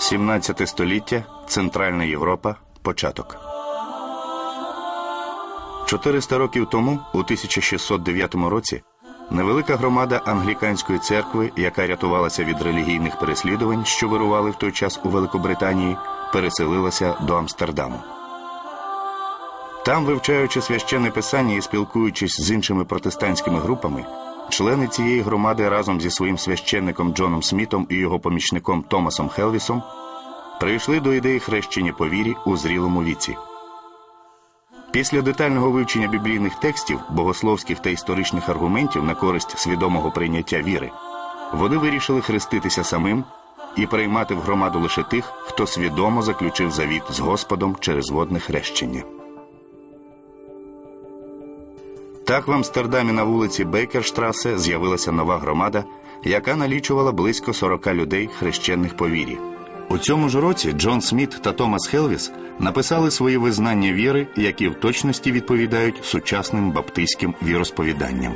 17 століття, Центральна Європа, початок. 400 років тому, у 1609 році, невелика громада англіканської церкви, яка рятувалася від релігійних переслідувань, що вирували в той час у Великобританії, переселилася до Амстердаму. Там, вивчаючи священне писання і спілкуючись з іншими протестантськими групами, члени цієї громади разом зі своїм священником Джоном Смітом і його помічником Томасом Хелвісом прийшли до ідеї хрещення по вірі у зрілому віці. Після детального вивчення біблійних текстів, богословських та історичних аргументів на користь свідомого прийняття віри, вони вирішили хреститися самим і приймати в громаду лише тих, хто свідомо заключив завіт з Господом через водне хрещення. Так в Амстердамі на вулиці Бейкерштрасе з'явилася нова громада, яка налічувала близько 40 людей хрещених по вірі. У цьому ж році Джон Сміт та Томас Хелвіс написали свої визнання віри, які в точності відповідають сучасним баптистським віросповіданням.